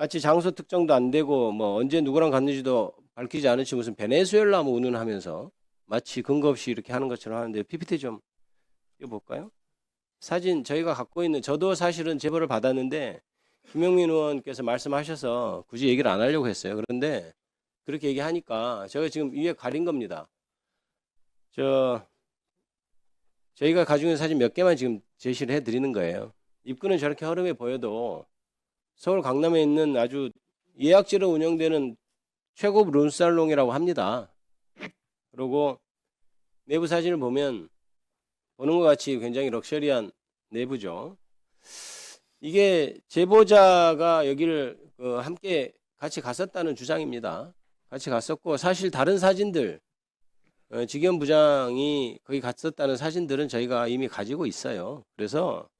마치 장소 특정도 안 되고 뭐 언제 누구랑 갔는지도 밝히지 않은 채 무슨 베네수엘라 뭐 운운하면서 마치 근거 없이 이렇게 하는 것처럼 하는데 PPT 좀 띄워볼까요? 사진 저희가 갖고 있는 저도 사실은 제보를 받았는데 김영민 의원께서 말씀하셔서 굳이 얘기를 안 하려고 했어요. 그런데 그렇게 얘기하니까 제가 지금 위에 가린 겁니다. 저 저희가 가지고 있는 사진 몇 개만 지금 제시를 해드리는 거예요. 입구는 저렇게 허름해 보여도 서울 강남에 있는 아주 예약제로 운영되는 최고급 룸살롱이라고 합니다. 그리고 내부 사진을 보면 보는 것 같이 굉장히 럭셔리한 내부죠. 이게 제보자가 여기를 그 함께 같이 갔었다는 주장입니다. 같이 갔었고 사실 다른 사진들 어, 직원 부장이 거기 갔었다는 사진들은 저희가 이미 가지고 있어요. 그래서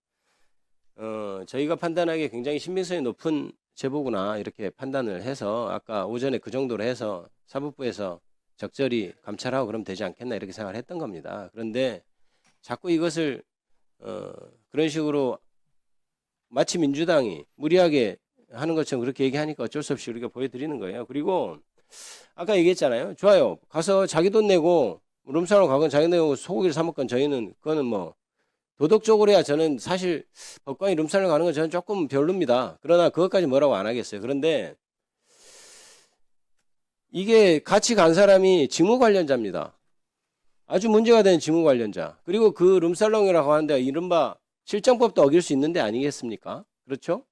어, 저희가 판단하기에 굉장히 신빙성이 높은 제보구나 이렇게 판단을 해서 아까 오전에 그 정도로 해서 사법부에서 적절히 감찰하고 그러면 되지 않겠나 이렇게 생각을 했던 겁니다. 그런데 자꾸 이것을 어, 그런 식으로 마치 민주당이 무리하게 하는 것처럼 그렇게 얘기하니까 어쩔 수 없이 우리가 보여드리는 거예요. 그리고 아까 얘기했잖아요. 좋아요. 가서 자기 돈 내고 룸사롱 가건 자기 돈 내고 소고기를 사 먹건 저희는 그거는 뭐 도덕적으로야 저는 사실 법관이 룸사롱 가는 건 저는 조금 별로입니다. 그러나 그것까지 뭐라고 안 하겠어요. 그런데 이게 같이 간 사람이 직무 관련자입니다. 아주 문제가 되는 직무 관련자. 그리고 그 룸살롱이라고 하는데 이른바 실정법도 어길 수 있는데 아니겠습니까? 그렇죠?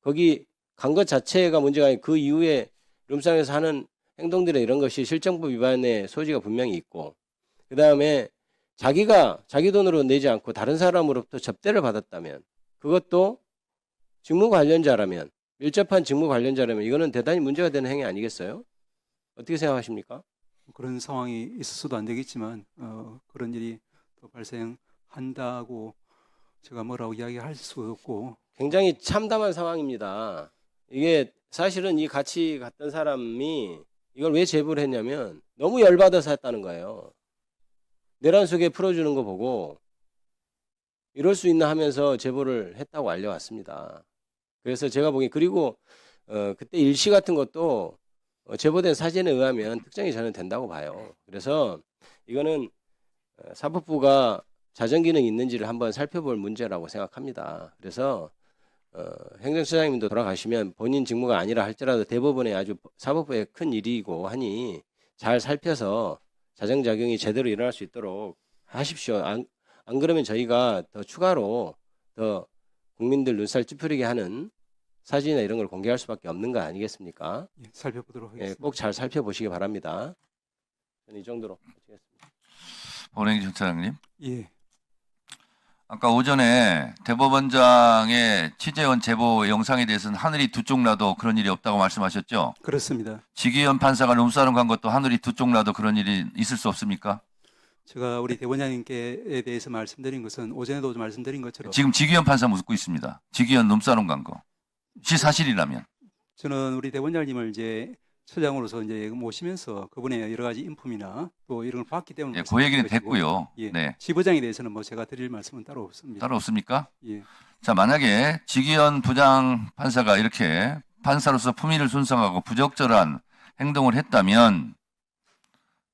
거기 간 것 자체가 문제가 아니고 그 이후에 룸살롱에서 하는 행동들의 이런 것이 실정법 위반의 소지가 분명히 있고 그 다음에 자기가 자기 돈으로 내지 않고 다른 사람으로부터 접대를 받았다면 그것도 직무 관련자라면 밀접한 직무 관련자라면 이거는 대단히 문제가 되는 행위 아니겠어요? 어떻게 생각하십니까? 그런 상황이 있어서도 안 되겠지만 어, 그런 일이 또 발생한다고 제가 뭐라고 이야기할 수 없고 굉장히 참담한 상황입니다. 이게 사실은 이 같이 갔던 사람이 이걸 왜 제보를 했냐면 너무 열받아서 했다는 거예요. 내란 속에 풀어주는 거 보고 이럴 수 있나 하면서 제보를 했다고 알려왔습니다. 그래서 제가 보기엔 그리고 어, 그때 일시 같은 것도 어, 제보된 사진에 의하면 특정이 저는 된다고 봐요. 그래서 이거는 어, 사법부가 자정 기능이 있는지를 한번 살펴볼 문제라고 생각합니다. 그래서 어, 행정처장님도 돌아가시면 본인 직무가 아니라 할지라도 대법원의 아주 사법부의 큰 일이고 하니 잘 살펴서 자정작용이 제대로 일어날 수 있도록 하십시오. 안, 안 그러면 저희가 더 추가로 더 국민들 눈살 찌푸리게 하는 사진이나 이런 걸 공개할 수밖에 없는 거 아니겠습니까? 예, 살펴보도록 예, 하겠습니다. 꼭잘 살펴보시기 바랍니다. 저는 이 정도로 마치겠습니다. 본행정 차장님. 예, 아까 오전에 대법원장의 취재원 제보 영상에 대해서는 하늘이 두 쪽 나도 그런 일이 없다고 말씀하셨죠? 그렇습니다. 지기현 판사가 룸사롱 간 것도 하늘이 두 쪽 나도 그런 일이 있을 수 없습니까? 제가 우리 대원장님께에 대해서 말씀드린 것은 오전에도 말씀드린 것처럼 지금 지기현 판사 묻고 있습니다. 지기현 룸사롱 간 거. 시 사실이라면. 저는 우리 대원장님을 이제 처장으로서 이제 모시면서 그분의 여러 가지 인품이나 또 이런 걸 봤기 때문에 예, 그 얘기는 것이고, 됐고요. 예, 네. 지부장에 대해서는 뭐 제가 드릴 말씀은 따로 없습니다. 따로 없습니까? 예, 자, 만약에 지기현 부장 판사가 이렇게 판사로서 품위를 손상하고 부적절한 행동을 했다면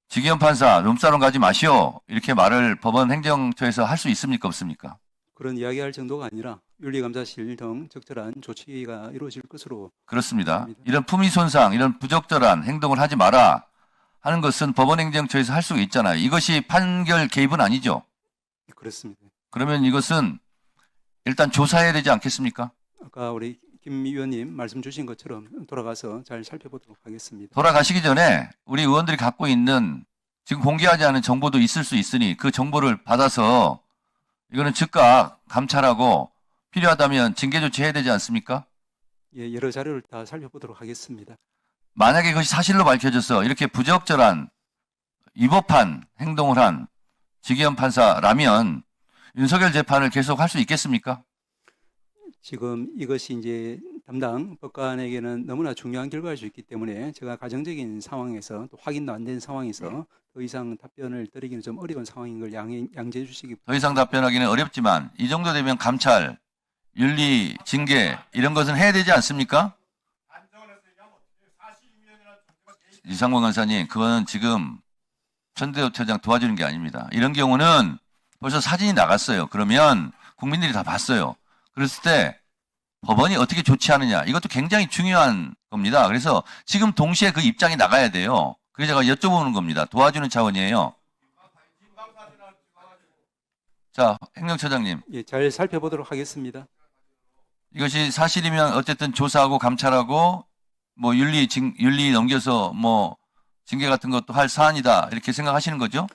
지기현 판사 룸사롱 가지 마시오 이렇게 말을 법원 행정처에서 할 수 있습니까 없습니까? 그런 이야기할 정도가 아니라 윤리감사실 등 적절한 조치가 이루어질 것으로 그렇습니다. 맞습니다. 이런 품위 손상, 이런 부적절한 행동을 하지 마라 하는 것은 법원 행정처에서 할 수가 있잖아요. 이것이 판결 개입은 아니죠. 그렇습니다. 그러면 이것은 일단 조사해야 되지 않겠습니까? 아까 우리 김 위원님 말씀 주신 것처럼 돌아가서 잘 살펴보도록 하겠습니다. 돌아가시기 전에 우리 의원들이 갖고 있는 지금 공개하지 않은 정보도 있을 수 있으니 그 정보를 받아서 이거는 즉각 감찰하고 필요하다면 징계 조치해야 되지 않습니까? 예, 여러 자료를 다 살펴보도록 하겠습니다. 만약에 그것이 사실로 밝혀져서 이렇게 부적절한 위법한 행동을 한 지기현 판사라면 윤석열 재판을 계속 할 수 있겠습니까? 지금 이것이 이제 담당 법관에게는 너무나 중요한 결과일 수 있기 때문에 제가 가정적인 상황에서 또 확인도 안 된 상황에서 더 이상 답변을 드리기는 좀 어려운 상황인 걸 양해, 양지해 주시기 더 이상 답변하기는 어렵지만 이 정도 되면 감찰, 윤리, 징계 이런 것은 해야 되지 않습니까? 이상권 간사님, 그거는 지금 전대협 처장 도와주는 게 아닙니다. 이런 경우는 벌써 사진이 나갔어요. 그러면 국민들이 다 봤어요. 그랬을 때 법원이 어떻게 조치하느냐 이것도 굉장히 중요한 겁니다. 그래서 지금 동시에 그 입장이 나가야 돼요. 그래서 제가 여쭤보는 겁니다. 도와주는 차원이에요. 자, 행정처장님, 예, 잘 살펴보도록 하겠습니다. 이것이 사실이면 어쨌든 조사하고 감찰하고 뭐 윤리 징, 윤리 넘겨서 뭐 징계 같은 것도 할 사안이다 이렇게 생각하시는 거죠?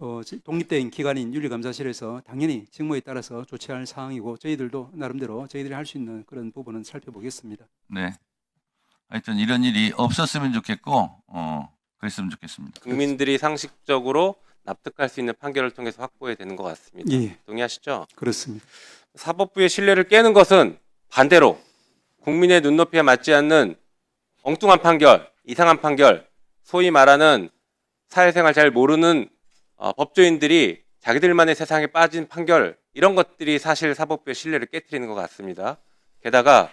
어, 지- 독립된 기관인 윤리감사실에서 당연히 직무에 따라서 조치할 사항이고 저희들도 나름대로 저희들이 할 수 있는 그런 부분은 살펴보겠습니다. 네. 하여튼 이런 일이 없었으면 좋겠고 어 그랬으면 좋겠습니다. 국민들이 상식적으로 납득할 수 있는 판결을 통해서 확보해야 되는 것 같습니다. 예, 동의하시죠? 그렇습니다. 사법부의 신뢰를 깨는 것은 반대로 국민의 눈높이에 맞지 않는 엉뚱한 판결, 이상한 판결, 소위 말하는 사회생활 잘 모르는 어, 법조인들이 자기들만의 세상에 빠진 판결 이런 것들이 사실 사법부의 신뢰를 깨뜨리는 것 같습니다. 게다가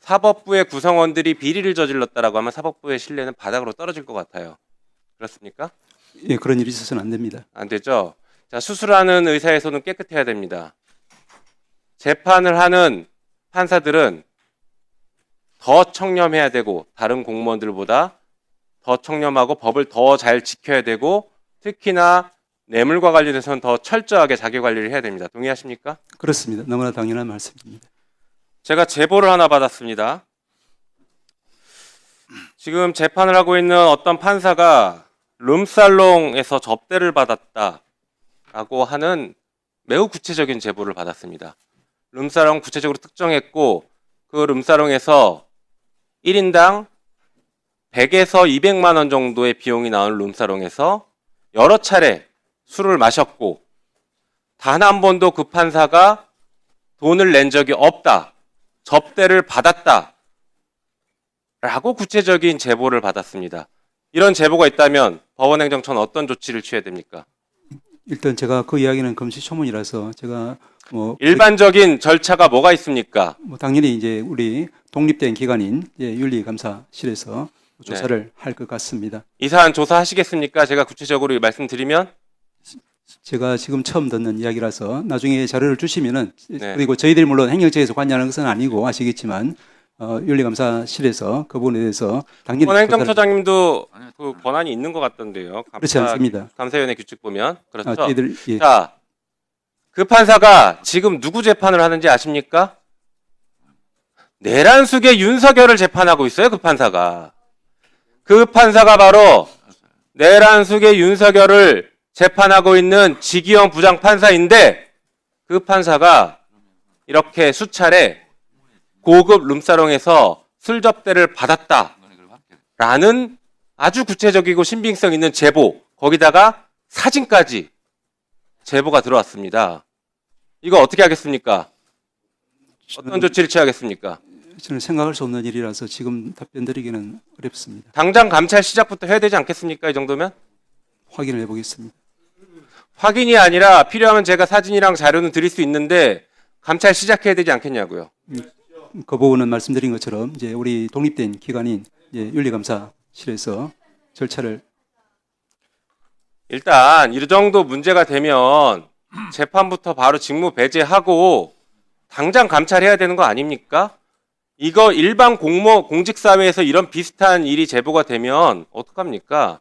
사법부의 구성원들이 비리를 저질렀다라고 하면 사법부의 신뢰는 바닥으로 떨어질 것 같아요. 그렇습니까? 예, 그런 일이 있어서는 안 됩니다. 안 되죠. 자, 수술하는 의사의 손은 깨끗해야 됩니다. 재판을 하는 판사들은 더 청렴해야 되고 다른 공무원들보다 더 청렴하고 법을 더 잘 지켜야 되고 특히나 뇌물과 관련해서는 더 철저하게 자기 관리를 해야 됩니다. 동의하십니까? 그렇습니다. 너무나 당연한 말씀입니다. 제가 제보를 하나 받았습니다. 지금 재판을 하고 있는 어떤 판사가 룸살롱에서 접대를 받았다라고 하는 매우 구체적인 제보를 받았습니다. 룸살롱 구체적으로 특정했고 그 룸살롱에서 1인당 100에서 200만 원 정도의 비용이 나온 룸살롱에서 여러 차례 술을 마셨고 단 한 번도 그 판사가 돈을 낸 적이 없다. 접대를 받았다. 라고 구체적인 제보를 받았습니다. 이런 제보가 있다면 법원행정처는 어떤 조치를 취해야 됩니까? 일단 제가 그 이야기는 금시초문이라서 제가 뭐, 일반적인 절차가 뭐가 있습니까? 뭐 당연히 이제 우리 독립된 기관인 예, 윤리감사실에서 조사를 할 것 같습니다. 이 사안 조사하시겠습니까? 제가 구체적으로 말씀드리면 제가 지금 처음 듣는 이야기라서 나중에 자료를 주시면은 네. 그리고 저희들이 물론 행정처에서 관여하는 것은 아니고 아시겠지만 어, 윤리감사실에서 그 부분에 대해서 당연히 조사를 법원행정처장님도 그 권한이 있는 것 같던데요. 그렇지 않습니다. 감사위원회 규칙 보면 그렇죠. 아, 저희들 예, 자, 그 판사가 지금 누구 재판을 하는지 아십니까? 내란숙의 윤석열을 재판하고 있어요, 그 판사가. 그 판사가 바로 내란숙의 윤석열을 재판하고 있는 지기현 부장 판사인데 그 판사가 이렇게 수차례 고급 룸사롱에서 술 접대를 받았다라는 아주 구체적이고 신빙성 있는 제보, 거기다가 사진까지 제보가 들어왔습니다. 이거 어떻게 하겠습니까? 어떤 조치를 취하겠습니까? 저는 생각할 수 없는 일이라서 지금 답변 드리기는 어렵습니다. 당장 감찰 시작부터 해야 되지 않겠습니까? 이 정도면? 확인을 해보겠습니다. 확인이 아니라 필요하면 제가 사진이랑 자료는 드릴 수 있는데 감찰 시작해야 되지 않겠냐고요. 그 부분은 말씀드린 것처럼 이제 우리 독립된 기관인 윤리감사실에서 절차를 일단 이 정도 문제가 되면 재판부터 바로 직무 배제하고 당장 감찰해야 되는 거 아닙니까? 이거 일반 공모 공직 사회에서 이런 비슷한 일이 제보가 되면 어떡합니까?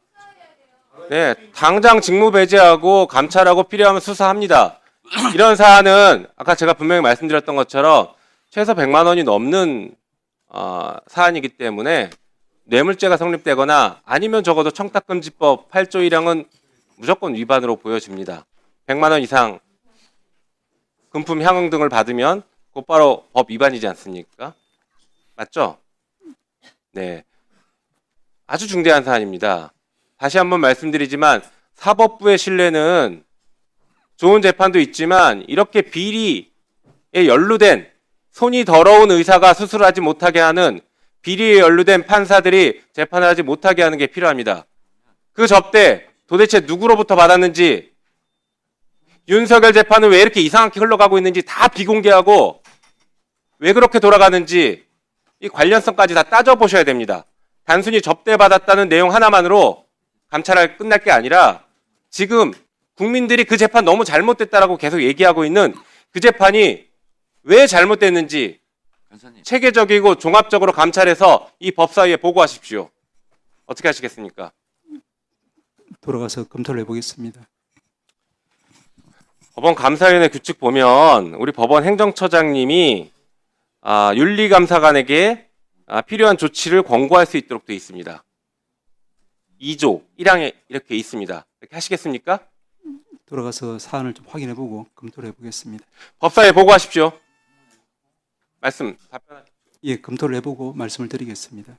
네, 당장 직무 배제하고 감찰하고 필요하면 수사합니다. 이런 사안은 아까 제가 분명히 말씀드렸던 것처럼 최소 100만 원이 넘는 어, 사안이기 때문에 뇌물죄가 성립되거나 아니면 적어도 청탁금지법 8조 1항은 무조건 위반으로 보여집니다. 100만 원 이상 금품 향응 등을 받으면 곧바로 법 위반이지 않습니까? 맞죠? 네. 아주 중대한 사안입니다. 다시 한번 말씀드리지만 사법부의 신뢰는 좋은 재판도 있지만 이렇게 비리에 연루된 손이 더러운 의사가 수술하지 못하게 하는 비리에 연루된 판사들이 재판을 하지 못하게 하는 게 필요합니다. 그 접대 도대체 누구로부터 받았는지 윤석열 재판은 왜 이렇게 이상하게 흘러가고 있는지 다 비공개하고 왜 그렇게 돌아가는지 이 관련성까지 다 따져보셔야 됩니다. 단순히 접대받았다는 내용 하나만으로 감찰할 끝날 게 아니라 지금 국민들이 그 재판 너무 잘못됐다라고 계속 얘기하고 있는 그 재판이 왜 잘못됐는지 간사님. 체계적이고 종합적으로 감찰해서 이 법사위에 보고하십시오. 어떻게 하시겠습니까? 돌아가서 검토를 해보겠습니다. 법원 감사위원회 규칙 보면 우리 법원 행정처장님이 아, 윤리감사관에게 아, 필요한 조치를 권고할 수 있도록 되어 있습니다. 2조 1항에 이렇게 있습니다. 이렇게 하시겠습니까? 돌아가서 사안을 좀 확인해보고 검토를 해보겠습니다. 법사위에 보고하십시오. 말씀 답변. 예, 검토를 해보고 말씀을 드리겠습니다.